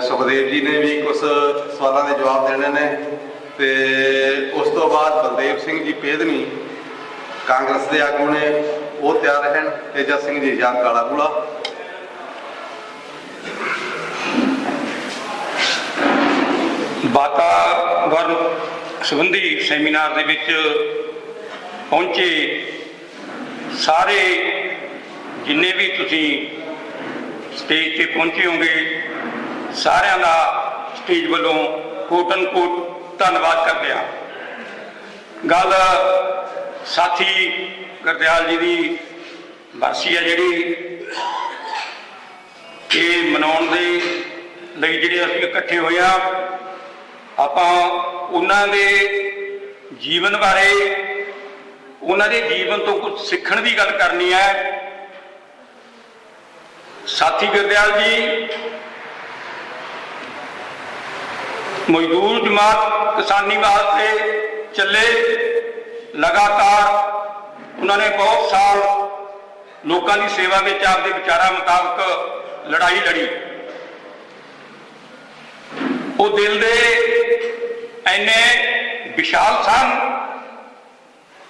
ਸੁਖਦੇਵ ਜੀ ਨੇ ਵੀ ਕੁਝ ਸਵਾਲਾਂ ਦੇ ਜਵਾਬ ਦੇਣੇ ਨੇ ਤੇ ਉਸ ਤੋਂ ਬਾਅਦ ਬਲਦੇਵ ਸਿੰਘ ਜੀ ਪੇਦਨੀ ਕਾਂਗਰਸ ਦੇ ਆਗੂ ਨੇ, ਉਹ ਤਿਆਰ ਰਹਿਣ ਤੇਜਾ ਸਿੰਘ ਜੀ ਆਜ਼ਾਦ ਕਾਲਾ ਬੂਲਾ ਵਾਤਾਵਰਨ ਸੰਬੰਧੀ ਸੈਮੀਨਾਰ ਦੇ ਵਿੱਚ ਪਹੁੰਚੇ ਸਾਰੇ ਜਿੰਨੇ ਵੀ ਤੁਸੀਂ ਸਟੇਜ ਤੇ ਪਹੁੰਚੇ ਹੋਗੇ ਸਾਰਿਆਂ ਦਾ ਸਟੇਜ ਵੱਲੋਂ ਕੋਟਨ ਕੋਟ ਧੰਨਵਾਦ ਕਰਦੇ ਹਾਂ। ਗੱਲ ਸਾਥੀ ਗੁਰਦਿਆਲ ਜੀ ਦੀ ਵਰਸੀ ਹੈ ਜਿਹੜੀ। ਇਹ ਮਨਾਉਣ ਦੇ ਲਈ ਜਿਹੜੇ ਅਸੀਂ ਇਕੱਠੇ ਹੋਏ ਆ ਆਪਾਂ ਉਹਨਾਂ ਦੇ ਜੀਵਨ ਬਾਰੇ, ਉਹਨਾਂ ਦੇ ਜੀਵਨ ਤੋਂ ਕੁਝ ਸਿੱਖਣ ਦੀ ਗੱਲ ਕਰਨੀ ਹੈ। ਸਾਥੀ ਗੁਰਦਿਆਲ ਜੀ ਮਜ਼ਦੂਰ ਜਮਾਤ ਕਿਸਾਨੀ ਵਾਸਤੇ ਚੱਲੇ। ਲਗਾਤਾਰ ਉਹਨਾਂ ਨੇ ਬਹੁਤ ਸਾਲ ਲੋਕਾਂ ਦੀ ਸੇਵਾ ਵਿੱਚ ਆਪਦੇ ਵਿਚਾਰਾਂ ਮੁਤਾਬਕ ਲੜਾਈ ਲੜੀ। ਉਹ ਦਿਲ ਦੇ ਐਨੇ ਵਿਸ਼ਾਲ ਸਨ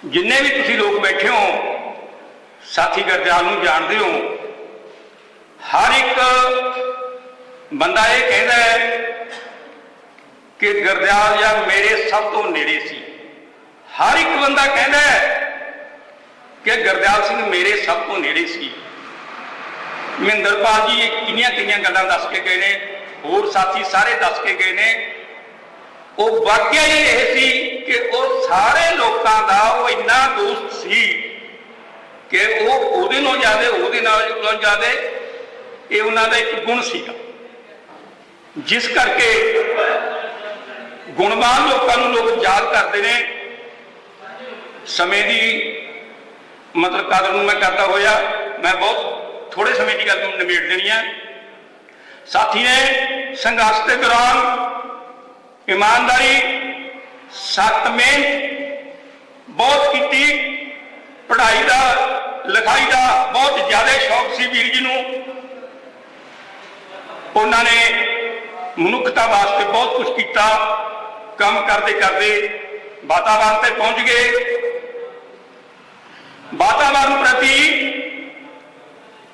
ਜਿੰਨੇ ਵੀ ਤੁਸੀਂ ਲੋਕ ਬੈਠੇ ਹੋ, ਸਾਥੀ ਗਰਦਿਆਲ ਨੂੰ ਜਾਣਦੇ ਹੋ। ਹਰ ਇੱਕ ਬੰਦਾ ਇਹ ਕਹਿੰਦਾ ਹੈ ਕਿ ਗਰਦਿਆਲ ਜਾਂ ਮੇਰੇ ਸਭ ਤੋਂ ਨੇੜੇ ਸੀ। ਹਰ ਇੱਕ ਬੰਦਾ ਕਹਿੰਦਾ ਕਿ ਗਰਦਿਆਲ ਸਿੰਘ ਮੇਰੇ ਸਭ ਤੋਂ ਨੇੜੇ ਸੀ। ਮਹਿੰਦਰਪਾਲ ਜੀ ਕਿੰਨੀਆਂ ਕਿੰਨੀਆਂ ਗੱਲਾਂ ਦੱਸ ਕੇ ਗਏ ਨੇ, ਹੋਰ ਸਾਥੀ ਸਾਰੇ ਦੱਸ ਕੇ ਗਏ ਨੇ। ਉਹ ਵਾਕਿਆ ਹੀ ਇਹ ਸੀ ਕਿ ਉਹ ਸਾਰੇ ਲੋਕਾਂ ਦਾ ਉਹ ਇੰਨਾ ਦੋਸਤ ਸੀ ਕਿ ਉਹ ਉਹਦੇ ਨਾਲ ਜ਼ਿਆਦਾ, ਉਹਦੇ ਨਾਲ ਨਾਲ ਜ਼ਿਆਦਾ, ਇਹ ਉਹਨਾਂ ਦਾ ਇੱਕ ਗੁਣ ਸੀਗਾ। ਜਿਸ ਕਰਕੇ ਗੁਣਵਾਨ ਲੋਕਾਂ ਨੂੰ ਲੋਕ ਯਾਦ ਕਰਦੇ ਨੇ। ਸਮੇਂ ਦੀ ਮਤਲਬ ਕਦਰ ਨੂੰ ਮੈਂ ਕਰਦਾ ਹੋਇਆ, ਮੈਂ ਬਹੁਤ ਥੋੜੇ ਸਮੇਂ ਦੀ ਗੱਲ ਨੂੰ ਨਿਬੇੜ ਦੇਣੀ ਹੈ ਸਾਥੀ ਨੇ ਸੰਘਰਸ਼ ਦੇ ਦੌਰਾਨ ਇਮਾਨਦਾਰੀ, ਸਖਤ ਮਿਹਨਤ, ਬਹੁਤ ਕੀਤੀ। ਪੜ੍ਹਾਈ ਦਾ, ਲਿਖਾਈ ਦਾ ਬਹੁਤ ਜ਼ਿਆਦਾ ਸ਼ੌਕ ਸੀ ਵੀਰ ਜੀ ਨੂੰ। ਉਹਨਾਂ ਨੇ ਮਨੁੱਖਤਾ ਵਾਸਤੇ ਬਹੁਤ ਕੁਝ ਕੀਤਾ। ਕੰਮ ਕਰਦੇ ਕਰਦੇ ਵਾਤਾਵਰਣ ਤੇ ਪਹੁੰਚ ਗਏ। ਵਾਤਾਵਰਣ ਪ੍ਰਤੀ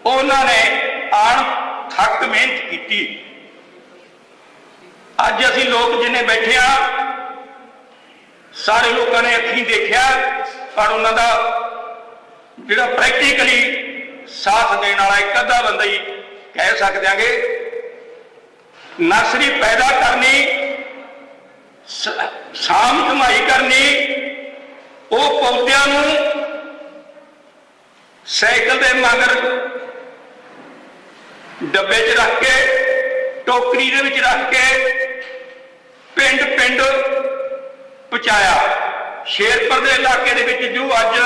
ਉਹਨਾਂ ਨੇ ਆਣ ਥੱਕ ਮਿਹਨਤ ਕੀਤੀ। ਅੱਜ ਅਸੀਂ ਲੋਕ ਜਿੰਨੇ ਬੈਠੇ ਆ, ਸਾਰੇ ਲੋਕਾਂ ਨੇ ਅੱਖੀਂ ਦੇਖਿਆ, ਪਰ ਉਹਨਾਂ ਦਾ ਜਿਹੜਾ ਪ੍ਰੈਕਟੀਕਲੀ ਸਾਥ ਦੇਣ ਵਾਲਾ ਇੱਕ ਅੱਧਾ ਬੰਦਾ ਹੀ ਕਹਿ ਸਕਦੇ ਆਂਗੇ, ਨਰਸਰੀ ਪੈਦਾ ਕਰਨੀ ਸ- ਸਾਂਭ ਕਮਾਈ ਕਰਨੀ, ਉਹ ਪੌਦਿਆਂ ਨੂੰ ਸਾਈਕਲ ਦੇ ਮਗਰ ਡੱਬੇ 'ਚ ਰੱਖ ਕੇ, ਟੋਕਰੀ ਦੇ ਵਿੱਚ ਰੱਖ ਕੇ ਪਿੰਡ ਪਿੰਡ ਪਹੁੰਚਾਇਆ। ਸ਼ੇਰਪੁਰ ਦੇ ਇਲਾਕੇ ਦੇ ਵਿੱਚ ਜੋ ਅੱਜ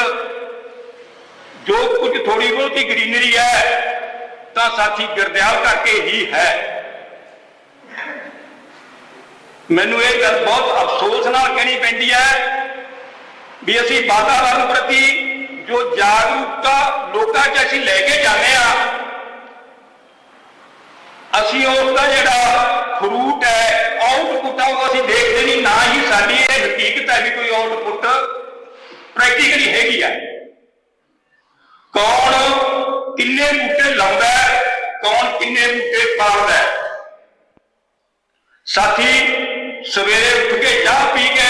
ਜੋ ਕੁਝ ਥੋੜੀ ਬਹੁਤੀ ਗ੍ਰੀਨਰੀ ਹੈ, ਤਾਂ ਸਾਥੀ ਗਰਦਿਆਲ ਕਰਕੇ ਹੀ ਹੈ। ਮੈਨੂੰ ਇਹ ਗੱਲ ਬਹੁਤ ਅਫਸੋਸ ਨਾਲ ਕਹਿਣੀ ਪੈਂਦੀ ਹੈ ਵੀ ਅਸੀਂ ਵਾਤਾਵਰਣ ਪ੍ਰਤੀ ਜੋ ਜਾਗਰੂਕਤਾ ਲੋਕਾਂ 'ਚ ਅਸੀਂ ਲੈ ਕੇ ਜਾਂਦੇ ਆ ਅਸੀਂ ਉਸ ਦਾ ਜਿਹੜਾ ਫਰੂਟ ਹੈ ਆਊਟਪੁੱਟ ਆ, ਉਹ ਅਸੀਂ ਦੇਖਦੇ ਨਹੀਂ, ਨਾ ਹੀ ਸਾਡੀ ਇਹ ਹਕੀਕਤ ਹੈ ਵੀ ਕੋਈ ਆਊਟਪੁੱਟ ਪ੍ਰੈਕਟੀਕਲੀ ਹੈਗੀ ਆ। ਕੌਣ ਕਿੰਨੇ ਬੂਟੇ ਲਾਉਂਦਾ ਹੈ, ਕੌਣ ਕਿੰਨੇ ਬੂਟੇ ਪਾਲਦਾ ਸਾਥੀ ਸਵੇਰੇ ਉੱਠ ਕੇ ਚਾਹ ਪੀ ਕੇ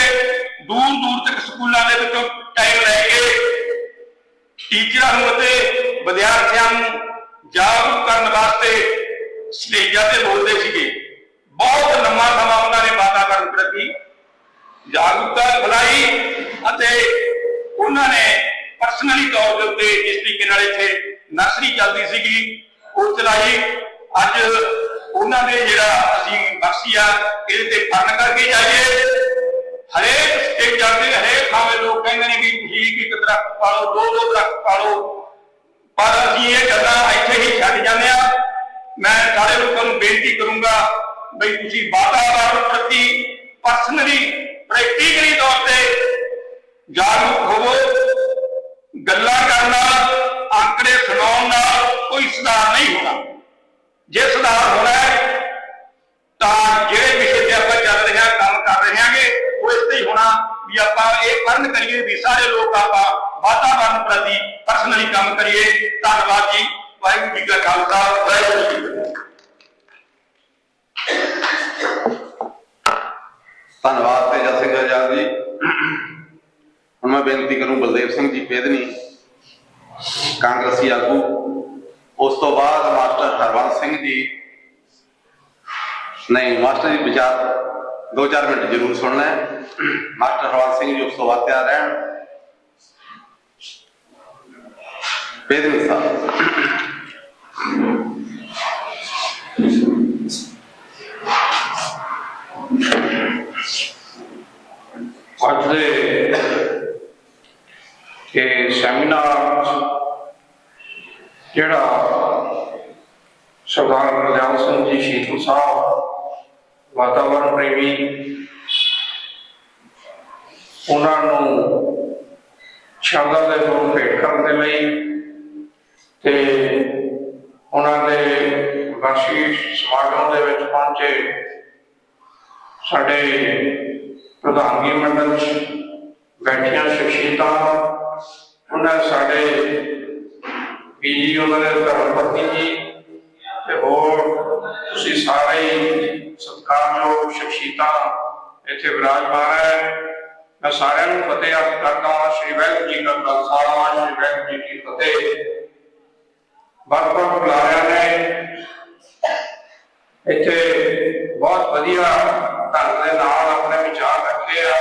ਦੂਰ ਦੂਰ ਤੱਕ ਸਕੂਲਾਂ ਦੇ ਵਿੱਚੋਂ ਟਾਈਮ ਲੈ ਕੇ ਟੀਚਰਾਂ ਨੂੰ ਅਤੇ ਵਿਦਿਆਰਥੀਆਂ ਨੂੰ ਜਾਗਰੂਕ ਕਰਨ ਵਾਸਤੇ ਸਟੇਜਾਂ ਤੇ ਬੋਲਦੇ ਸੀਗੇ। ਬਹੁਤ ਲੰਮਾ ਸਮਾਂ ਉਹਨਾਂ ਨੇ ਵਾਤਾਵਰਣ ਪ੍ਰਤੀ ਜਾਗਰੂਕਤਾ ਫੈਲਾਈ ਅਤੇ ਉਹਨਾਂ ਨੇ ਪਰਸਨਲੀ ਤੌਰ ਦੇ ਉੱਤੇ ਜਿਸ ਤਰੀਕੇ ਨਾਲ ਇੱਥੇ ਨਰਸਰੀ ਚੱਲਦੀ ਸੀਗੀ, ਉਹ ਚਲਾਈ। ਅੱਜ ਉਹਨਾਂ ਦੇ ਜਿਹੜਾ ਅਸੀਂ ਬਖਸ਼ੀ ਆ, ਇਹਦੇ ਤੇ ਫਰਨ ਕਰਕੇ ਜਾਈਏ। ਹਰੇਕ ਸਟੇਜਾਂ ਤੇ ਹਰੇਕ ਥਾਵੇਂ ਲੋਕ ਕਹਿੰਦੇ ਨੇ ਕਿ ਤੁਸੀਂ ਇੱਕ ਦਰਖਤ ਪਾਲੋ, ਦੋ ਦੋ ਦਰਖਤ ਪਾਲੋ। ਪਰ ਅਸੀਂ ਇਹ ਗੱਲਾਂ ਇੱਥੇ ਹੀ ਛੱਡ ਜਾਂਦੇ ਆ ਮੈਂ ਸਾਰੇ ਲੋਕਾਂ ਨੂੰ ਬੇਨਤੀ ਕਰੂੰਗਾ ਬਈ ਤੁਸੀਂ ਵਾਤਾਵਰਣ ਪ੍ਰਤੀ ਪਰਸਨਲੀ ਪ੍ਰੈਕਟੀਕਲੀ ਤੌਰ ਤੇ ਜਾਗਰੂਕ ਹੋਵੋ। ਗੱਲਾਂ ਕਰਨ ਨਾਲ ਆંકੜੇ ਸੁਣਾਉਣ ਨਾਲ ਕੋਈ ਸੁਧਾਰ ਨਹੀਂ ਹੋਣਾ। ਜੇ ਸੁਧਾਰ ਹੋਣਾ ਹੈ, ਤਾਂ ਜਿਹੜੇ ਵਿਸ਼ੇ ਤੇ ਆਪਾਂ ਚੱਲ ਰਹੇ ਹਾਂ, ਕੰਮ ਕਰ ਰਹੇ ਹਾਂਗੇ, ਉਹ ਇਸ ਤੇ ਹੀ ਹੋਣਾ ਵੀ ਆਪਾਂ ਇਹ ਪਰਨ ਕਰੀਏ ਵੀ ਸਾਰੇ ਲੋਕ ਆਪਾਂ ਵਾਤਾਵਰਨ ਪ੍ਰਤੀ ਪਰਸਨਲੀ ਕੰਮ ਕਰੀਏ। ਧੰਨਵਾਦ ਜੀ। ਵਾਹਿਗੁਰੂ ਜੀ ਕਾ ਖਾਲਸਾ, ਵਾਹਿਗੁਰੂ ਜੀ ਕੀ ਫਤਿਹ। ਧੰਨਵਾਦ ਤੇ ਜਸ ਸਿੰਘ ਆਜ਼ਾਦ ਜੀ। ਹੁਣ ਮੈਂ ਬੇਨਤੀ ਕਰੂੰ ਬਲਦੇਵ ਸਿੰਘ ਜੀ ਪੇਦਨੀ ਕਾਂਗਰਸੀ ਆਗੂ ਉਸ ਤੋਂ ਬਾਅਦ ਮਾਸਟਰ ਹਰਵੰਤ ਸਿੰਘ ਜੀ ਨਹੀਂ ਮਾਸਟਰ ਜੀ ਵਿਚਾਰ ਦੋ ਚਾਰ ਮਿੰਟ ਜ਼ਰੂਰ ਸੁਣਨਾ ਹੈ ਮਾਸਟਰ ਹਰਵੰਤ ਸਿੰਘ ਜੀ ਉਸ ਤੋਂ ਬਾਅਦ ਤਿਆਰ ਰਹਿਣ ਪੇਦਨੀ ਸਾਹਿਬ ਅੱਜ ਦੇ ਇਹ ਸੈਮੀਨਾਰ 'ਚ ਜਿਹੜਾ ਸਰਦਾਰ ਗੁਰਦਿਆਲ ਸਿੰਘ ਜੀ ਸ਼ੀਤਲ ਸਾਹਿਬ ਵਾਤਾਵਰਣ ਪ੍ਰੇਮੀ, ਉਹਨਾਂ ਨੂੰ ਸ਼ਬਦਾਂ ਦੇ ਫੁੱਲ ਭੇਟ ਕਰਨ ਦੇ ਲਈ ਤੇ ਉਹਨਾਂ ਦੇ ਵਾਰਸ਼ਿਕ ਸਮਾਗਮ ਦੇ ਵਿੱਚ ਪਹੁੰਚੇ ਸਾਡੇ ਪ੍ਰਧਾਨਗੀ ਮੰਡਲ ਬੈਠੀਆਂ ਸ਼ਖਸੀਅਤਾਂ, ਉਹਨਾਂ ਸਾਡੇ ਪੀਜੀ ਉਹਨਾਂ ਦੇ ਧਰਮ ਜੀ ਤੇ ਹੋਰ ਤੁਸੀਂ ਸਾਰੇ ਸਤਿਕਾਰਯੋਗ ਸ਼ਖਸੀਅਤਾਂ ਇੱਥੇ ਵਿਰਾਜਮਾਨ ਹੈ। ਮੈਂ ਸਾਰਿਆਂ ਨੂੰ ਫਤਿਹ ਅਰਜ਼ ਕਰਦਾ ਸ਼੍ਰੀ ਵਾਹਿਗੁਰੂ ਜੀ ਕਾ ਖਾਲਸਾ ਸ਼੍ਰੀ ਵਾਹਿਗੁਰੂ ਜੀ ਕੀ ਫਤਿਹ। ਵੱਖ-ਵੱਖ ਬੁਲਾਰਿਆਂ ਨੇ ਇੱਥੇ ਬਹੁਤ ਵਧੀਆ ਢੰਗ ਦੇ ਨਾਲ ਆਪਣੇ ਵਿਚਾਰ ਰੱਖੇ ਆ।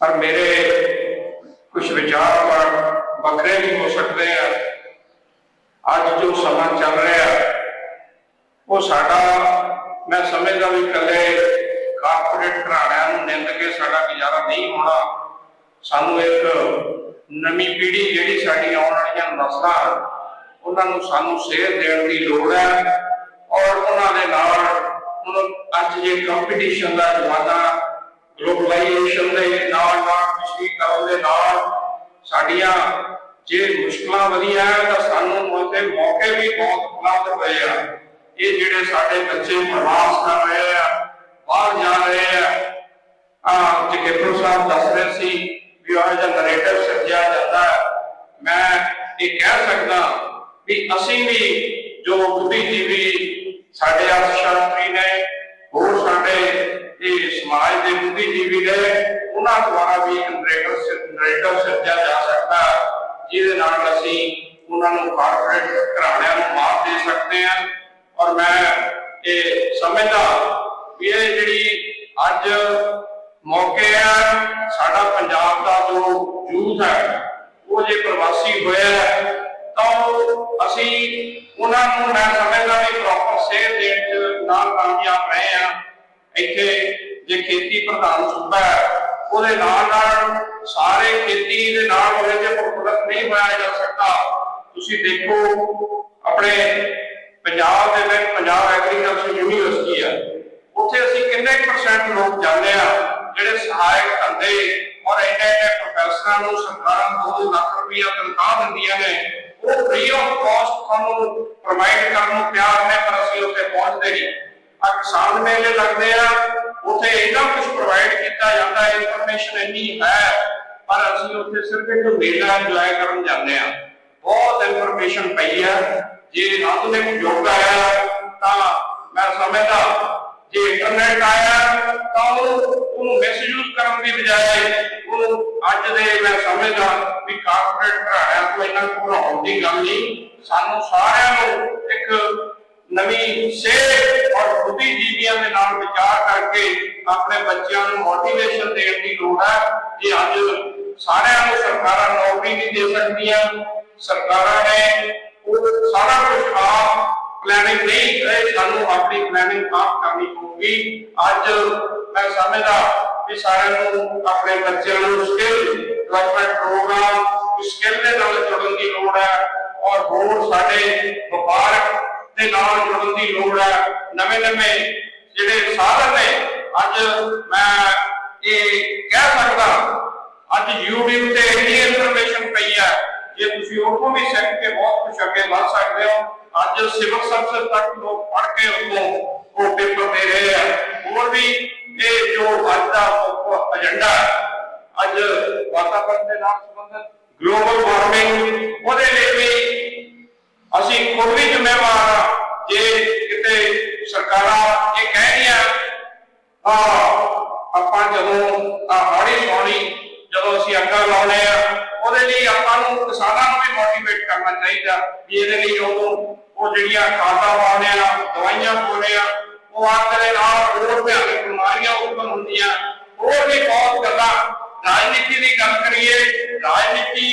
ਪਰ ਮੇਰੇ ਕੁਝ ਵਿਚਾਰ ਵੱਖਰੇ ਵੀ ਹੋ ਸਕਦੇ ਆ। ਅੱਜ ਜੋ ਸਮਾਂ ਚੱਲ ਰਿਹਾ, ਉਹ ਸਾਡਾ, ਮੈਂ ਸਮਝਦਾ ਵੀ ਇਕੱਲੇ ਕਾਰਪੋਰੇਟ ਘਰਾਣਿਆਂ ਨੂੰ ਨਿੰਦ ਕੇ ਸਾਡਾ ਗੁਜ਼ਾਰਾ ਨਹੀਂ ਹੋਣਾ। ਸਾਨੂੰ ਇੱਕ ਨਵੀਂ ਪੀੜ੍ਹੀ ਜਿਹੜੀ ਸਾਡੀ ਆਉਣ ਵਾਲੀਆਂ ਨਸਲਾਂ, ਉਹਨਾਂ ਨੂੰ ਸਾਨੂੰ ਸੇਧ ਦੇਣ ਦੀ ਲੋੜ ਹੈ ਔਰ ਉਹਨਾਂ ਦੇ ਨਾਲ ਹੁਣ ਅੱਜ ਜੇ ਕੰਪੀਟੀਸ਼ਨ ਦਾ ਜ਼ਮਾਨਾ ਗਲੋਬਲਾਈਜੇਸ਼ਨ ਦੇ ਨਾਲ ਨਾਲ ਵਿਸ਼ਵੀਕਰਨ ਦੇ ਨਾਲ ਸਾਡੀਆਂ ਜੇ ਮੁਸ਼ਕਲਾਂ ਵਧੀਆਂ ਤਾਂ ਸਾਨੂੰ ਉਹਦੇ ਮੌਕੇ ਵੀ ਬਹੁਤ ਉਪਲਬਧ ਹੋਏ ਆ। ਇਹ ਜਿਹੜੇ ਸਾਡੇ ਬੱਚੇ ਪ੍ਰਵਾਸ ਕਰ ਰਹੇ ਆ, ਬਾਹਰ ਜਾ ਰਹੇ ਆ ਆ ਜਗੇਪੁਰ ਸਾਹਿਬ ਦੱਸ ਰਹੇ ਸੀ ਵੀ ਉਹ ਜਿਹੜਾ ਨਰੇਟਿਵ ਸਿਰਜਿਆ ਜਾਂਦਾ ਮੈਂ ਇਹ ਕਹਿ ਸਕਦਾ ਵੀ ਅਸੀਂ ਵੀ ਜੋ ਬੁੱਧੀਜੀਵੀ ਸਾਡੇ ਅਰਥ ਸ਼ਾਸਤਰੀ ਨੇ, ਹੋਰ ਸਾਡੇ ਇਹ ਸਮਾਜ ਦੇ ਬੁੱਧੀਜੀਵੀ ਨੇ, ਉਹਨਾਂ ਦੁਆਰਾ ਵੀ ਨਰੇਟਿਵ ਨਰੇਟਿਵ ਸਿਰਜਿਆ ਜਾ ਸਕਦਾ ਜਿਹਦੇ ਨਾਲ ਅਸੀਂ ਉਹਨਾਂ ਨੂੰ ਕਾਰਪੋਰੇਟ ਘਰਾਣਿਆਂ ਨੂੰ ਮਾਤ ਦੇ ਸਕਦੇ ਹਾਂ। ਔਰ ਮੈਂ ਇਹ ਸਮਝਦਾ ਵੀ ਇਹ ਜਿਹੜੀ ਅੱਜ ਮੌਕੇ ਆ ਸਾਡਾ ਪੰਜਾਬ ਦਾ ਜੋ ਯੂਥ ਹੈ ਉਹ ਜੇ ਪ੍ਰਵਾਸੀ ਹੋਇਆ ਹੈ, ਤਾਂ ਉਹ ਅਸੀਂ ਉਹਨਾਂ ਨੂੰ ਮੈਂ ਸਮਝਦਾ ਵੀ ਪ੍ਰੋਪਰ ਸੇਧ ਦੇਣ ਚ ਨਾਲ ਕਾਮਯਾਬ ਰਹੇ ਆ ਇੱਥੇ ਜੇ ਖੇਤੀ ਪ੍ਰਧਾਨ ਸੂਬਾ ਹੈ ਉਹਦੇ ਨਾਲ ਨਾਲ ਸਾਰੇ ਖੇਤੀ ਦੇ ਨਾਲ ਹੋਏ ਜੇ ਪ੍ਰਫੁੱਲਤ ਨਹੀਂ ਹੋਇਆ ਜਾ ਸਕਦਾ। ਤੁਸੀਂ ਦੇਖੋ, ਆਪਣੇ ਪੰਜਾਬ ਦੇ ਵਿੱਚ ਪੰਜਾਬ ਐਗਰੀਕਲਚਰ ਯੂਨੀਵਰਸਿਟੀ ਆ। ਉੱਥੇ ਅਸੀਂ ਕਿੰਨੇ ਪਰਸੈਂਟ ਲੋਕ ਜਾਂਦੇ ਆ, ਜਿਹੜੇ ਸਹਾਇਕ ਧੰਦੇ ਔਰ ਇੰਨੇ ਇੰਨੇ ਪ੍ਰੋਫੈਸਰਾਂ ਨੂੰ ਸਰਕਾਰਾਂ 2 ਲੱਖ ਰੁਪਈਆ ਤਨਖਾਹ ਦਿੰਦੀਆਂ ਨੇ। ਉਹ ਫ੍ਰੀ ਆਫ ਕਾਸਟ ਤੁਹਾਨੂੰ ਪ੍ਰੋਵਾਈਡ ਕਰਨ ਨੂੰ ਤਿਆਰ ਨੇ, ਪਰ ਅਸੀਂ ਉੱਥੇ ਪਹੁੰਚਦੇ ਨਹੀਂ। ਆ ਕਿਸਾਨ ਮੇਲੇ ਲੱਗਦੇ ਆ ਉੱਥੇ ਇੰਨਾ ਕੁਝ ਪ੍ਰੋਵਾਈਡ ਕੀਤਾ ਜਾਂਦਾ ਹੈ ਇਨਫੋਰਮੇਸ਼ਨ ਇੰਨੀ ਹੈ, ਪਰ ਅਸੀਂ ਉੱਥੇ ਸਿਰਫ ਇੱਕ ਮੇਲਾ ਇੰਜੋਏ ਕਰਨ ਜਾਂਦੇ ਆ ਬਹੁਤ ਇਨਫੋਰਮੇਸ਼ਨ ਪਈ ਆ। ਜੇ ਆਧੁਨਿਕ ਯੁੱਗ ਆਇਆ, ਤਾਂ ਮੈਂ ਸਮਝਦਾ, ਜੇ ਇੰਟਰਨੈਟ ਆਇਆ, ਤਾਂ ਉਹ ਉਹਨੂੰ ਮਿਸਯੂਜ਼ ਕਰਨ ਦੀ ਬਜਾਏ ਉਹਨੂੰ ਅੱਜ ਦੇ ਮੈਂ ਸਮਝਦਾ ਵੀ ਕਾਰਪੋਰੇਟ ਘਰਾਣਿਆਂ ਤੋਂ ਇਹਨਾਂ ਘਬਰਾਉਣ ਦੀ ਗੱਲ ਨਹੀਂ। ਸਾਨੂੰ ਸਾਰਿਆਂ ਨੂੰ ਇੱਕ ਨਵੀਂ ਸੇਧ ਔਰ ਬੁੱਧੀਜੀਵੀਆਂ ਦੇ ਨਾਲ ਵਿਚਾਰ ਕਰਕੇ ਆਪਣੇ ਬੱਚਿਆਂ ਨੂੰ ਮੋਟੀਵੇਸ਼ਨ ਦੇਣ ਦੀ ਲੋੜ ਹੈ ਜੇ ਅੱਜ ਸਾਰਿਆਂ ਨੂੰ ਸਰਕਾਰਾਂ ਨੌਕਰੀ ਨਹੀਂ ਦੇ ਸਕਦੀਆਂ ਸਰਕਾਰਾਂ ਨੇ ਉਹ ਸਾਰਾ ਕੁਝ ਆਪ ਪਲੈਨਿੰਗ ਨਹੀਂ ਕਰੇ ਸਾਨੂੰ ਆਪਣੀ ਪਲੈਨਿੰਗ ਆਪ ਕਰਨੀ ਪਊਗੀ ਅੱਜ ਮੈਂ ਸਮਝਦਾ ਕਿ ਸਾਰਿਆਂ ਨੂੰ ਆਪਣੇ ਬੱਚਿਆਂ ਨੂੰ ਸਕਿੱਲ ਡਿਵੈਲਪਮੈਂਟ ਪ੍ਰੋਗਰਾਮ ਸਕਿੱਲ ਦੇ ਨਾਲ ਜੁੜਨ ਦੀ ਲੋੜ ਹੈ ਔਰ ਹੋਰ ਸਾਡੇ ਵਪਾਰਕ ਦੇ ਨਾਲ ਜੁੜਨ ਦੀ ਲੋੜ ਹੈ। ਨਵੇਂ ਨਵੇਂ ਜਿਹੜੇ ਸਾਧਨ ਨੇ, ਅੱਜ ਮੈਂ ਇਹ ਕਹਿ ਸਕਦਾ, ਅੱਜ YouTube ਤੇ ਇੰਨੀ ਇਨਫੋਰਮੇਸ਼ਨ ਪਈ ਹੈ ਜੇ ਤੁਸੀਂ ਉਹਨੂੰ ਵੀ ਸਿੱਖ ਕੇ ਬਹੁਤ ਕੁਝ ਅੱਗੇ ਵੱਧ ਸਕਦੇ ਹੋ। ਅੱਜ ਸਿਵਲ ਸਰਵਿਸ ਤੱਕ ਲੋਕ ਪੜ੍ਹ ਕੇ ਉਦੋਂ ਉਹ ਪੇਪਰ ਦੇ ਰਹੇ ਆ। ਹੋਰ ਵੀ ਇਹ ਜੋ ਅੱਜ ਦਾ ਏਜੰਡਾ ਅੱਜ ਵਾਤਾਵਰਣ ਦੇ ਨਾਲ ਸੰਬੰਧਿਤ ਗਲੋਬਲ ਵਾਰਮਿੰਗ ਉਹਦੇ ਲਈ ਵੀ ਅਸੀਂ ਖੁਦ ਵੀ ਜ਼ਿੰਮੇਵਾਰ ਹਾਂ ਜੇ ਕਿਤੇ ਸਰਕਾਰਾਂ ਇਹ ਕਹਿ ਰਹੀਆਂ ਆ ਆਪਾਂ ਜਦੋਂ ਆ ਹਾੜੀ ਸੌਣੀ ਜਦੋਂ ਅਸੀਂ ਅੱਗਾ ਲਾਉਣੇ ਆ, ਉਹਦੇ ਲਈ ਆਪਾਂ ਨੂੰ ਕਿਸਾਨਾਂ ਨੂੰ ਵੀ ਮੋਟੀਵੇਟ ਕਰਨਾ ਚਾਹੀਦਾ ਵੀ ਇਹਦੇ ਲਈ ਉਹ ਉਹ ਜਿਹੜੀਆਂ ਖਾਦਾਂ ਪਾਉਂਦੇ ਆ, ਦਵਾਈਆਂ ਪਾਉਂਦੇ ਆ, ਉਹ ਆਪ ਨਾਲ ਹੋਰ ਭਿਆਨਕ ਬਿਮਾਰੀਆਂ ਉਤਪੰਨ ਹੁੰਦੀਆਂ। ਹੋਰ ਵੀ ਬਹੁਤ ਗੱਲਾਂ। ਰਾਜਨੀਤੀ ਦੀ ਗੱਲ ਕਰੀਏ, ਰਾਜਨੀਤੀ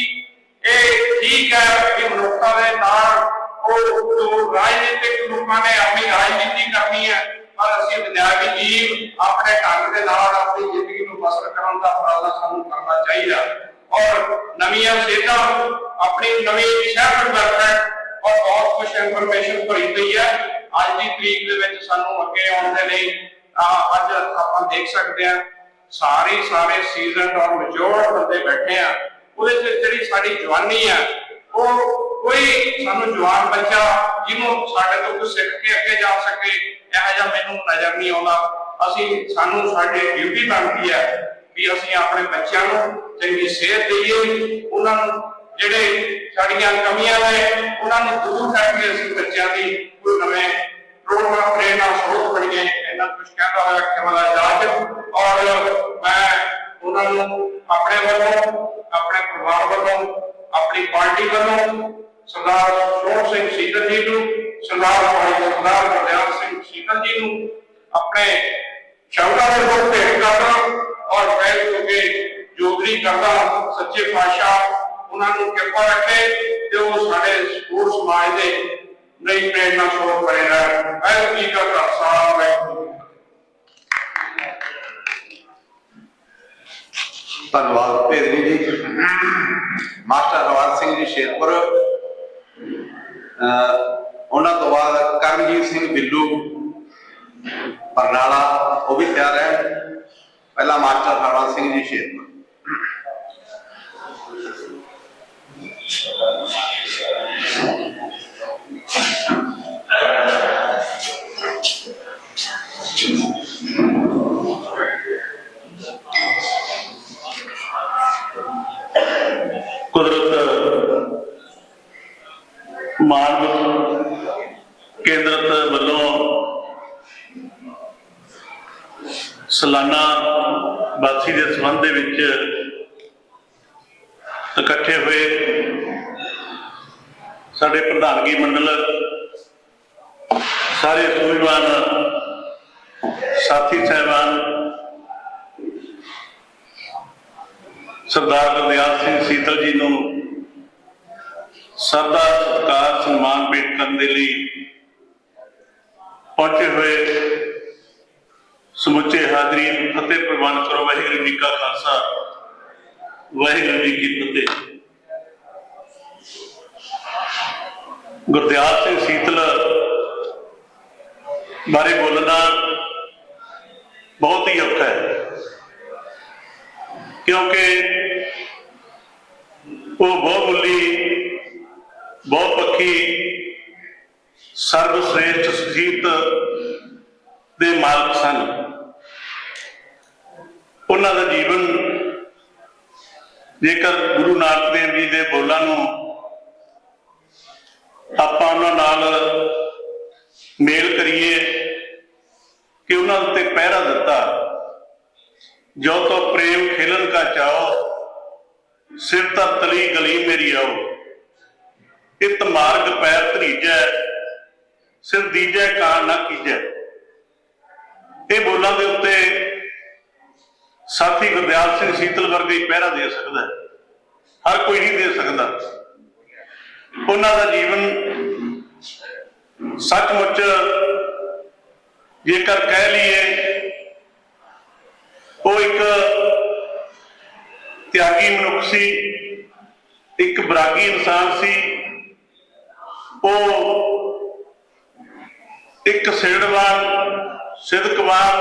ਇਹ ਠੀਕ ਹੈ ਕਿ ਮਨੁੱਖਤਾ ਦੇ ਨਾਲ ਉਹ ਜੋ ਰਾਜਨੀਤਿਕ ਲੋਕਾਂ ਨੇ ਆਪਣੀ ਰਾਜਨੀਤੀ ਕਰਨੀ ਹੈ ਪਰ ਅਸੀਂ ਵਿਦਿਆਰਥੀ ਜੀਵ ਆਪਣੇ ਢੰਗ ਦੇ ਨਾਲ ਆਪਣੀ ਜ਼ਿੰਦਗੀ ਨੂੰ ਬਸਰ ਕਰਨ ਦਾ ਉਪਰਾਲਾ ਸਾਨੂੰ ਕਰਨਾ ਚਾਹੀਦਾ। ਔਰ ਨਵੀਆਂ ਸਿਹਤਾਂ ਆਪਣੀ ਨਵੀਂ ਸ਼ਹਿਰ ਡਿਵੈਲਪਮੈਂਟ ਔਰ ਬਹੁਤ ਕੁਝ ਇਨਫੋਰਮੇਸ਼ਨ ਭਰੀ ਪਈ ਹੈ। ਅੱਜ ਦੀ ਤਰੀਕ ਦੇ ਵਿੱਚ ਸਾਨੂੰ ਅੱਗੇ ਆਉਣ ਦੇ ਲਈ ਅਹ, ਅੱਜ ਆਪਾਂ ਦੇਖ ਸਕਦੇ ਹਾਂ ਸਾਰੇ ਸਾਰੇ ਸੀਜ਼ਨ ਔਰ ਮੈਚੁਰ ਬੰਦੇ ਬੈਠੇ ਆ। ਉਹਦੇ ਚ ਜਿਹੜੀ ਸਾਡੀ ਜਵਾਨੀ ਆ ਉਹ ਕੋਈ ਸਾਨੂੰ ਜਵਾਨ ਬੱਚਾ ਜਿਹਨੂੰ ਸਾਡੇ ਤੋਂ ਕੁਝ ਸਿੱਖ ਕੇ ਅੱਗੇ ਜਾ ਸਕੇ, ਇਹੋ ਜਿਹਾ ਮੈਨੂੰ ਨਜ਼ਰ ਨਹੀਂ ਆਉਂਦਾ। ਅਸੀਂ, ਸਾਨੂੰ ਸਾਡੀ ਡਿਊਟੀ ਬਣਦੀ ਹੈ ਵੀ ਅਸੀਂ ਆਪਣੇ ਬੱਚਿਆਂ ਨੂੰ ਚੰਗੀ ਸਿਹਤ ਦੇਈਏ। ਉਹਨਾਂ ਨੂੰ ਜਿਹੜੇ ਸਾਡੀਆਂ ਕਮੀਆਂ ਨੇ, ਉਹਨਾਂ ਨੂੰ ਦੂਰ ਕਰਕੇ ਅਸੀਂ ਬੱਚਿਆਂ ਦੀ ਕੋਈ ਨਵੇਂ ਪ੍ਰੋਗਰਾਮ ਪ੍ਰੇਰਣਾ ਸਰੋਤ ਬਣੀਏ। ਇਹਨਾਂ ਕੁਝ ਕਹਿੰਦਾ ਹੋਇਆ ਕਿ ਮੇਰਾ ਇਲਾਜ ਔਰ ਮੈਂ ਉਹਨਾਂ ਨੂੰ ਆਪਣੇ ਵੱਲੋਂ, ਆਪਣੇ ਪਰਿਵਾਰ ਵੱਲੋਂ, ਆਪਣੀ ਪਾਰਟੀ ਵੱਲੋਂ ਸਰਦਾਰ ਸੋਹਣ ਸਿੰਘ ਸੀਤਲ ਜੀ ਨੂੰ, ਸਰਦਾਰ ਭਾਈ ਸਰਦਾਰ ਗੁਰਦਿਆਲ ਸਿੰਘ ਸੀਤਲ ਜੀ ਨੂੰ ਆਪਣੇ ਸ਼ਬਦਾਂ ਦੇ ਰੂਪ ਭੇਟ ਕਰਦਾ ਔਰ ਪਹਿਲ ਹੋ ਕੇ ਜੋਗਰੀ ਕਰਦਾ ਸੱਚੇ ਪਾਤਸ਼ਾਹ, ਉਹਨਾਂ ਨੂੰ ਕਿਰਪਾ ਰੱਖੇ ਤੇ ਉਹ ਸਾਡੇ ਸਕੂਲ ਸਮਾਜ ਦੇ ਨਈ ਪ੍ਰੇਰਨਾ ਸਰੋਤ ਬਣੇ ਰਹਿਣ। ਵਾਹਿਗੁਰੂ ਜੀ ਕਾ ਖਾਲਸਾ, ਵਾਹਿਗੁਰੂ ਧੰਨਵਾਦ ਭੇਦਨੀ ਜੀ। ਮਾਸਟਰ ਰਵਾਨ ਸਿੰਘ ਜੀ ਸ਼ੇਰਪੁਰ ਉਹਨਾਂ ਤੋਂ ਬਾਅਦ ਕਰਨਜੀਤ ਸਿੰਘ, ਬਿੱਲੂ, ਬਰਨਾਲਾ, ਉਹ ਵੀ ਤਿਆਰ ਹੈ। ਪਹਿਲਾ ਮਾਸਟਰ ਹਰਵੰਤ ਸਿੰਘ ਜੀ ਸ਼ੇਰਪੁਰ ਸਾਡੇ ਮੰਡਲ, ਸਾਰੇ ਸੂਝਵਾਨ ਸਾਥੀ ਸਹਿਬਾਨ, ਸਰਦਾਰ ਗੁਰਦਿਆਲ ਸਿੰਘ ਸੀਤਲ ਜੀ ਨੂੰ ਸਰਦਾ ਸਤਿਕਾਰ, ਸਨਮਾਨ ਭੇਟ ਕਰਨ ਦੇ ਲਈ ਪਹੁੰਚੇ ਹੋਏ ਸਮੁੱਚੇ ਹਾਜ਼ਰੀਨ ਫਤਿਹ ਪ੍ਰਵਾਨ ਕਰੋ ਵਾਹਿਗੁਰੂ ਜੀ ਕਾ ਖਾਲਸਾ, ਵਾਹਿਗੁਰੂ ਜੀ ਕੀ ਫਤਿਹ। ਗੁਰਦਿਆਲ ਸਿੰਘ ਸੀਤਲ ਬਾਰੇ ਬੋਲਣਾ ਬਹੁਤ ਹੀ ਔਖਾ ਹੈ। ਕਿਉਂਕਿ ਉਹ ਬਹੁਮੁੱਲੀ ਬਹੁਪੱਖੀ ਸਰਵ ਸ੍ਰੇਸ਼ਟ ਸੁਜੀਤ ਦੇ ਮਾਲਕ ਸਨ। ਉਹਨਾਂ ਦਾ ਜੀਵਨ ਜੇਕਰ ਗੁਰੂ ਨਾਨਕ ਦੇਵ ਜੀ ਦੇ ਬੋਲਾਂ ਨੂੰ ਆਪਾਂ ਉਹਨਾਂ ਨਾਲ ਮੇਲ ਕਰੀਏ ਕਿ ਉਹਨਾਂ ਉੱਤੇ ਪਹਿਰਾ ਦਿੱਤਾ। ਜੋ ਤੋ ਪ੍ਰੇਮ ਖੇਲਣ ਕਾ ਚਾਓ ਸਿਰ ਤਰ ਤਲੀ ਗਲੀ ਮੇਰੀ ਆਓ। ਇਤ ਮਾਰਗ ਪੈਰ ਧਰੀਜੈ, ਸਿਰ ਦੀਜੈ ਕਾਂ ਨਾ ਕੀਜੈ। ਇਹ ਬੋਲਾਂ ਦੇ ਉੱਤੇ ਸਾਥੀ ਗੁਰਦਿਆਲ ਸਿੰਘ ਸੀਤਲ ਵਰਗਾ ਪਹਿਰਾ ਦੇ ਸਕਦਾ ਹਰ ਕੋਈ ਨਹੀਂ ਦੇ ਸਕਦਾ। ਉਹਨਾਂ ਦਾ ਜੀਵਨ ਸੱਚਮੁੱਚ ਜੇਕਰ ਕਹਿ ਲਈਏ, ਉਹ ਇੱਕ ਤਿਆਗੀ ਮਨੁੱਖ ਸੀ, ਇੱਕ ਬਰਾਗੀ ਇਨਸਾਨ ਸੀ। ਉਹ ਇੱਕ ਸਿਰੜਵਾਨ ਸਿਦਕਵਾਨ,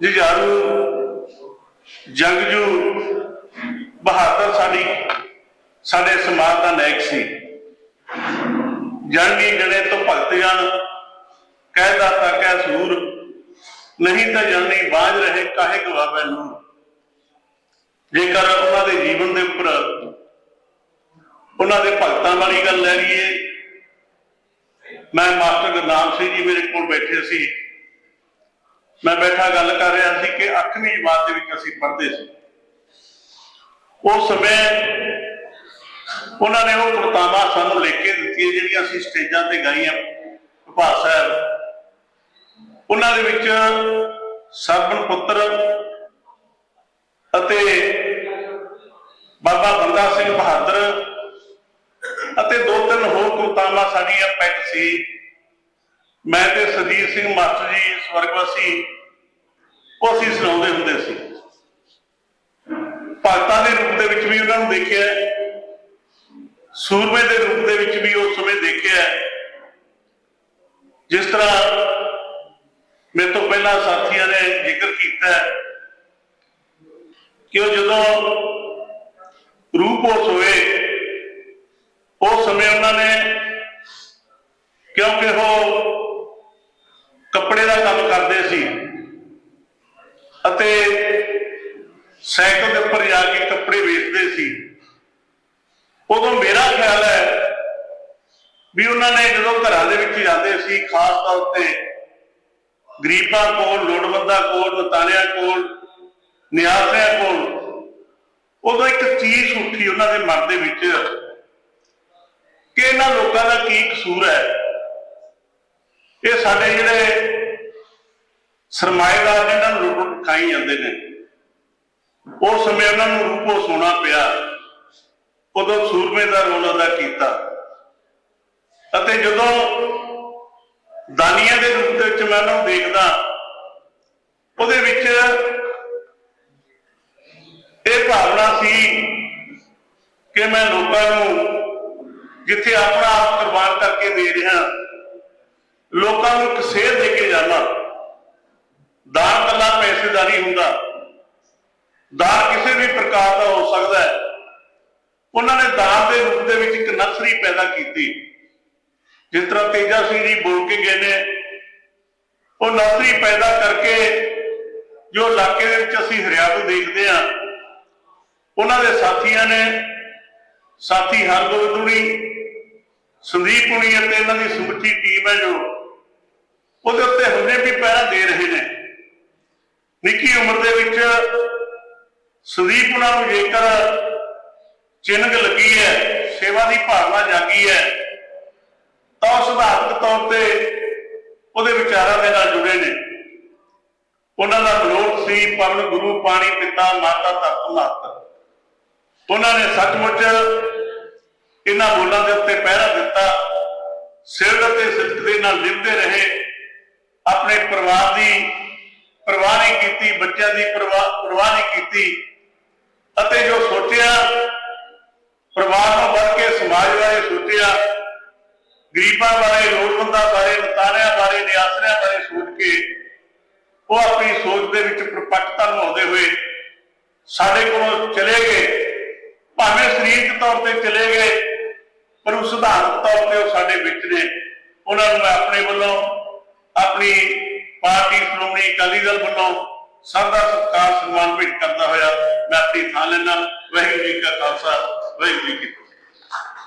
ਜੁਝਾਰੂ, ਜੰਗਜੂ ਬਹਾਦਰ ਸਾਡੀ ਸਾਡੇ ਸਮਾਜ ਦਾ ਨਾਇਕ ਸੀ। ਜੰਗੀ ਜਣੇ ਤੋਂ ਭਗਤ ਜਨ ਕਹਿਦਾ ਤਾ ਕਹਿ ਸੂਰ, ਨਹੀਂ ਤਾਂ ਜਨਨੀ ਬਾਝ ਰਹੇ ਕਾਹੇ ਗਵਾਵੇ ਨੂੰ ਜੇਕਰ ਉਹਨਾਂ ਦੇ ਜੀਵਨ ਦੇ ਉੱਪਰ ਉਹਨਾਂ ਦੇ ਭਗਤਾਂ ਵਾਲੀ ਗੱਲ ਲੈ ਲਈਏ, ਮੈਂ ਮਾਸਟਰ ਗੁਰਨਾਮ ਸਿੰਘ ਜੀ ਮੇਰੇ ਕੋਲ ਬੈਠੇ ਸੀ। ਮੈਂ ਬੈਠਾ ਗੱਲ ਕਰ ਰਿਹਾ ਸੀ ਕਿ 8ਵੀਂ ਜਮਾਤ ਦੇ ਵਿੱਚ ਅਸੀਂ ਪੜ੍ਹਦੇ ਸੀ। ਉਸ ਸਮੇਂ ਉਹਨਾਂ ਨੇ ਉਹ ਕਵਿਤਾਵਾਂ ਸਾਨੂੰ ਲਿਖ ਕੇ ਦਿੱਤੀਆਂ, ਜਿਹੜੀਆਂ ਅਸੀਂ ਸਟੇਜਾਂ ਤੇ ਗਾਈਆਂ ਪ੍ਰਭਾਤ ਸਾਹਿਬ। ਉਹਨਾਂ ਦੇ ਵਿੱਚ ਸਰਬਨ ਪੁੱਤਰ ਅਤੇ ਬਾਬਾ ਬੰਦਾ ਸਿੰਘ ਬਹਾਦਰ ਅਤੇ ਦੋ ਤਿੰਨ ਹੋਰ ਕਵਿਤਾਵਾਂ ਸਾਡੀਆਂ ਪੈਕ ਸੀ। ਮੈਂ ਤੇ ਸਦੀਰ ਸਿੰਘ ਮਾਸਟਰ ਜੀ, ਸਵਰਗਵਾਸੀ, ਉਹ ਅਸੀਂ ਸੁਣਾਉਂਦੇ ਹੁੰਦੇ ਸੀ। ਭਗਤਾਂ ਦੇ ਰੂਪ ਦੇ ਵਿੱਚ ਵੀ ਉਹਨਾਂ ਨੂੰ ਦੇਖਿਆ। ਸੂਰਮੇ ਦੇ ਰੂਪ ਦੇ ਵਿੱਚ ਵੀ ਉਸ ਸਮੇਂ ਦੇਖਿਆ ਜਿਸ ਤਰ੍ਹਾਂ ਮੇਰੇ ਤੋਂ ਪਹਿਲਾਂ ਸਾਥੀਆਂ ਨੇ ਜ਼ਿਕਰ ਕੀਤਾ ਕਿ ਉਹ ਜਦੋਂ ਰੂਪੋਸ ਹੋਏ, ਉਸ ਸਮੇਂ ਉਹਨਾਂ ਨੇ ਕਿਉਂਕਿ ਉਹ ਕੱਪੜੇ ਦਾ ਕੰਮ ਕਰਦੇ ਸੀ ਅਤੇ ਸਾਈਕਲ ਦੇ ਉੱਪਰ ਜਾ ਕੇ ਕੱਪੜੇ ਵੇਚਦੇ ਸੀ। ਉਦੋਂ ਮੇਰਾ ਖਿਆਲ ਹੈ ਵੀ ਉਹਨਾਂ ਨੇ ਜਦੋਂ ਘਰਾਂ ਦੇ ਵਿੱਚ ਜਾਂਦੇ ਸੀ, ਖਾਸ ਤੌਰ ਤੇ ਗਰੀਬਾਂ ਕੋਲ, ਲੋੜਵੰਦਾਂ ਕੋਲ ਨਤਾਰਿਆਂ ਕੋਲ ਨਿਆਸਿਆਂ ਕੋਲ, ਉਦੋਂ ਇੱਕ ਚੀਜ਼ ਉੱਠੀ ਉਹਨਾਂ ਦੇ ਮਨ ਦੇ ਵਿੱਚ ਕਿ ਇਹਨਾਂ ਲੋਕਾਂ ਦਾ ਕੀ ਕਸੂਰ ਹੈ। ਇਹ ਸਾਡੇ ਜਿਹੜੇ ਸਰਮਾਏਦਾਰ ਨੇ, ਇਹਨਾਂ ਨੂੰ ਰੋਟੀ ਖਾਈ ਜਾਂਦੇ ਨੇ। ਉਸ ਸਮੇਂ ਉਹਨਾਂ ਨੂੰ ਰੂਪੋ ਸੋਨਾ ਪਿਆ। ਉਦੋਂ ਸੂਰਮੇ ਦਾ ਰੋਲ ਅਦਾ ਕੀਤਾ। ਅਤੇ ਜਦੋਂ ਦਾਨੀਆਂ ਦੇ ਰੂਪ ਦੇ ਵਿੱਚ ਮੈਂ ਉਹਨਾਂ ਨੂੰ ਦੇਖਦਾ, ਉਹਦੇ ਵਿੱਚ ਇਹ ਭਾਵਨਾ ਸੀ ਕਿ ਮੈਂ ਲੋਕਾਂ ਨੂੰ ਜਿੱਥੇ ਆਪਣਾ ਆਪ ਕੁਰਬਾਨ ਕਰਕੇ ਦੇ ਰਿਹਾ, ਲੋਕਾਂ ਨੂੰ ਇੱਕ ਸੇਧ ਦੇ ਕੇ ਜਾਣਾ ਦਾਨ ਕੱਲਾ ਪੈਸੇ ਦਾ ਨਹੀਂ ਹੁੰਦਾ। ਦਾਨ ਕਿਸੇ ਵੀ ਪ੍ਰਕਾਰ ਦਾ ਹੋ ਸਕਦਾ ਹੈ। ਉਹਨਾਂ ਨੇ ਦਾਨ ਦੇ ਰੂਪ ਦੇ ਵਿੱਚ ਇੱਕ ਨਸਰੀ ਪੈਦਾ ਕੀਤੀ। ਜਿਸ ਤਰ੍ਹਾਂ ਤੇਜਾ ਸਿੰਘ ਜੀ ਬੋਲ ਕੇ ਗਏ ਨੇ, ਉਹ ਨਰਸਰੀ ਪੈਦਾ ਕਰਕੇ ਜੋ ਇਲਾਕੇ ਦੇ ਵਿੱਚ ਅਸੀਂ ਹਰਿਆਵਲ ਦੇਖਦੇ ਆ ਉਹਨਾਂ ਦੇ ਸਾਥੀਆਂ ਨੇ ਸਾਥੀ ਹਰਗੋਬਿੰਦੁਣੀ ਸੰਦੀਪ ਹੁਣੀ ਅਤੇ ਇਹਨਾਂ ਦੀ ਸਮੁੱਚੀ ਟੀਮ ਹੈ ਜੋ, ਉਹਦੇ ਉੱਤੇ ਹੁਣੇ ਵੀ ਪਹਿਰਾ ਦੇ ਰਹੇ ਨੇ। ਨਿੱਕੀ ਉਮਰ ਦੇ ਵਿੱਚ ਸੰਦੀਪ ਉਹਨਾਂ ਨੂੰ ਜੇਕਰ ਚਿੰਨ੍ਹ ਲੱਗੀ ਹੈ, ਸੇਵਾ ਦੀ ਭਾਵਨਾ ਜਾਗੀ ਹੈ, ਤਾਂ ਉਹ ਸੁਭਾਵਿਕ ਤੌਰ ਤੇ ਉਹਦੇ ਵਿਚਾਰਾਂ ਦੇ ਨਾਲ ਜੁੜੇ ਨੇ। ਉਹਨਾਂ ਦਾ ਬਲੋਕ ਸੀ ਪਵਨ ਗੁਰੂ, ਪਾਣੀ, ਪਿਤਾ, ਮਾਤਾ, ਧਰਤ ਮਾਤ ਉਹਨਾਂ ਨੇ ਸੱਚਮੁੱਚ ਇਹਨਾਂ ਬੋਲਾਂ ਦੇ ਉੱਤੇ ਪਹਿਰਾ ਦਿੱਤਾ। ਸਿਰ ਅਤੇ ਸਿੱਧ ਦੇ ਨਾਲ ਲਿਵਦੇ ਰਹੇ। ਆਪਣੇ ਪਰਿਵਾਰ ਦੀ ਪਰਵਾਹ ਨਹੀਂ ਕੀਤੀ, ਬੱਚਿਆਂ ਦੀ ਪਰਵਾਹ ਪਰਵਾਹ ਨਹੀਂ ਕੀਤੀ। ਅਤੇ ਜੋ ਸੋਚਿਆ ਪਰਿਵਾਰ ਨੂੰ ਵੱਧ ਕੇ ਸਮਾਜ ਬਾਰੇ ਸੋਚਿਆ ਗਰੀਬਾਂ ਬਾਰੇ ਲੋੜਵੰਦਾਂ ਬਾਰੇ ਨਤਾਣਿਆਂ ਬਾਰੇ, ਨਿਆਸਰਿਆਂ ਬਾਰੇ ਸੋਚ ਕੇ ਉਹ ਆਪਣੀ ਸੋਚ ਦੇ ਵਿੱਚ ਪ੍ਰਪੱਕਤਾ ਨਿਭਾਉਂਦੇ ਹੋਏ ਸਾਡੇ ਕੋਲੋਂ ਚਲੇ ਗਏ। ਭਾਵੇਂ ਸਰੀਰਕ ਤੌਰ ਤੇ ਚਲੇ ਗਏ, ਪਰ ਉਹ ਸਿਧਾਂਤ ਤੌਰ ਤੇ ਉਹ ਸਾਡੇ ਵਿੱਚ ਨੇ। ਉਹਨਾਂ ਨੂੰ ਮੈਂ ਆਪਣੇ ਵੱਲੋਂ, ਆਪਣੀ ਪਾਰਟੀ ਸ਼੍ਰੋਮਣੀ ਅਕਾਲੀ ਦਲ ਵੱਲੋਂ ਸਭ ਦਾ ਸਤਿਕਾਰ, ਸਨਮਾਨ ਭੇਟ ਕਰਦਾ ਹੋਇਆ ਮੈਂ ਆਪਣੀ ਥਾਂ ਲੈਣਾ ਵਾਹਿਗੁਰੂ ਜੀ ਕਾ ਖਾਲਸਾ, ਵਾਹਿਗੁਰੂ ਜੀ ਕੀ